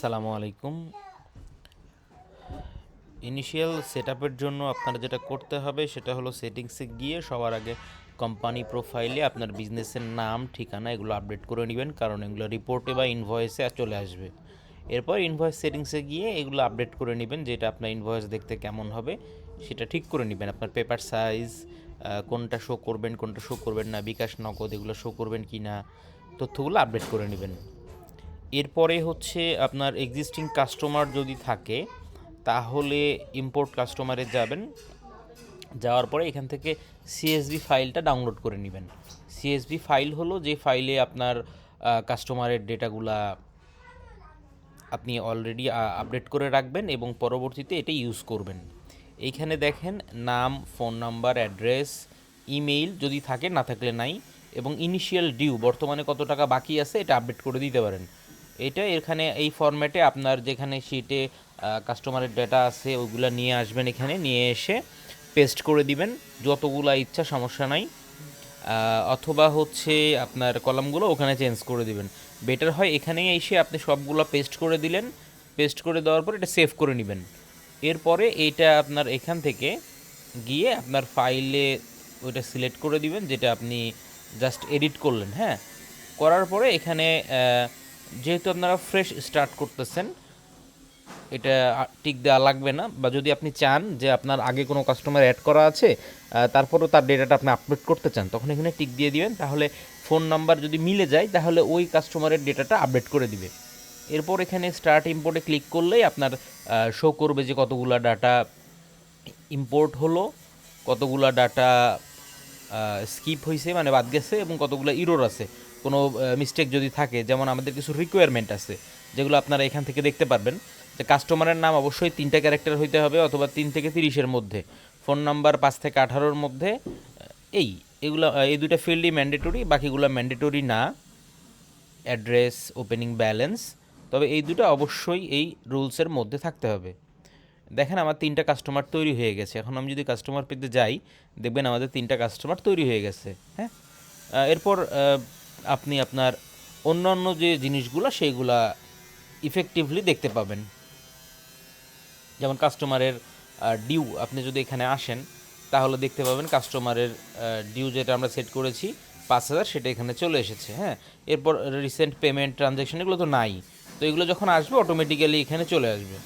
সালামু আলাইকুম। Initial set জন্য আপনারা যেটা করতে হবে সেটা হলো সেটিংসে গিয়ে সবার আগে কোম্পানি প্রোফাইলে আপনার বিজনেসের নাম, ঠিকানা এগুলো আপডেট করে নেবেন, কারণ এগুলো রিপোর্টে বা ইনভয়েসে চলে আসবে। এরপর ইনভয়েস সেটিংসে গিয়ে এগুলো আপডেট করে নেবেন, যেটা আপনার ইনভয়েস দেখতে কেমন হবে, সেটা ঠিক করে নেবেন। আপনার পেপার সাইজ কোনটা শো করবেন, কোনটা শো করবেন না, বিকাশ, নগদ এগুলো শো করবেন কি না তথ্যগুলো আপডেট করে নেবেন। এরপরে হচ্ছে আপনার এক্সিস্টিং কাস্টমার যদি থাকে, তাহলে ইম্পোর্ট কাস্টমারে যাবেন। যাওয়ার পরে এখান থেকে সিএসভি ফাইলটা ডাউনলোড করে নেবেন। সিএসবি ফাইল হলো যে ফাইলে আপনার কাস্টমারের ডেটাগুলা আপনি অলরেডি আপডেট করে রাখবেন এবং পরবর্তীতে এটা ইউজ করবেন। এইখানে দেখেন নাম ফোন নাম্বার অ্যাড্রেস ইমেইল যদি থাকে, না থাকলে নাই, এবং ইনিশিয়াল ডিউ বর্তমানে কত টাকা বাকি আছে, এটা আপডেট করে দিতে পারেন। এটা এখানে এই ফরম্যাটে আপনার যেখানে শিটে কাস্টমারের ডেটা আছে ওইগুলো নিয়ে আসবেন এখানে, নিয়ে এসে পেস্ট করে দিবেন। যতগুলা ইচ্ছা, সমস্যা নাই। অথবা হচ্ছে আপনার কলামগুলো ওখানে চেঞ্জ করে দিবেন। বেটার হয় এখানে এসে আপনি সবগুলো পেস্ট করে দিলেন। পেস্ট করে দেওয়ার পর এটা সেভ করে নেবেন। এরপরে এইটা আপনার এখান থেকে গিয়ে আপনার ফাইলে ওইটা সিলেক্ট করে দিবেন, যেটা আপনি জাস্ট এডিট করলেন হ্যাঁ? করার পরে এখানে যেহেতু আপনারা ফ্রেশ স্টার্ট করতেছেন, এটা টিক দেওয়া লাগবে না। বা যদি আপনি চান যে আপনার আগে কোনো কাস্টমার অ্যাড করা আছে তারপরেও তার ডেটাটা আপনি আপলোড করতে চান, তখন এখানে টিক দিয়ে দিবেন। তাহলে ফোন নাম্বার যদি মিলে যায়, তাহলে ওই কাস্টমারের ডেটাটা আপডেট করে দিবে। এরপর এখানে স্টার্ট ইম্পোর্টে ক্লিক করলেই আপনার শো করবে যে কতগুলা ডাটা ইম্পোর্ট হলো, কতগুলা ডাটা স্কিপ হয়েছে মানে বাদ গেছে, এবং কতগুলো ইরোর আছে। কোনো মিস্টেক যদি থাকে, যেমন আমাদের কিছু রিকোয়ারমেন্ট আছে, যেগুলো আপনারা এখান থেকে দেখতে পারবেন, যে কাস্টমারের নাম অবশ্যই তিনটা ক্যারেক্টার হইতে হবে অথবা তিন থেকে তিরিশের মধ্যে। ফোন নাম্বার পাঁচ থেকে আঠারোর মধ্যে এই, এগুলো এই দুটো ফিল্ডই ম্যান্ডেটরি বাকিগুলো ম্যান্ডেটরি না। অ্যাড্রেস ওপেনিং ব্যালেন্স তবে এই দুটো অবশ্যই এই রুলসের মধ্যে থাকতে হবে। দেখেন আমার তিনটা কাস্টমার তৈরি হয়ে গেছে। এখন আমি যদি কাস্টমার পেতে যাই, দেখবেন আমাদের তিনটা কাস্টমার তৈরি হয়ে গেছে হ্যাঁ? এরপর আপনি আপনার অন্যান্য যে জিনিসগুলো, সেইগুলা ইফেক্টিভলি দেখতে পাবেন। যেমন কাস্টমারের ডিউ আপনি যদি এখানে আসেন, তাহলে দেখতে পাবেন কাস্টমারের ডিউ যেটা আমরা সেট করেছি, পাঁচ হাজার সেটা এখানে চলে এসেছে হ্যাঁ? এরপর রিসেন্ট পেমেন্ট ট্রানজ্যাকশন এগুলো তো নাই। তো এগুলো যখন আসবে অটোমেটিক্যালি এখানে চলে আসবে।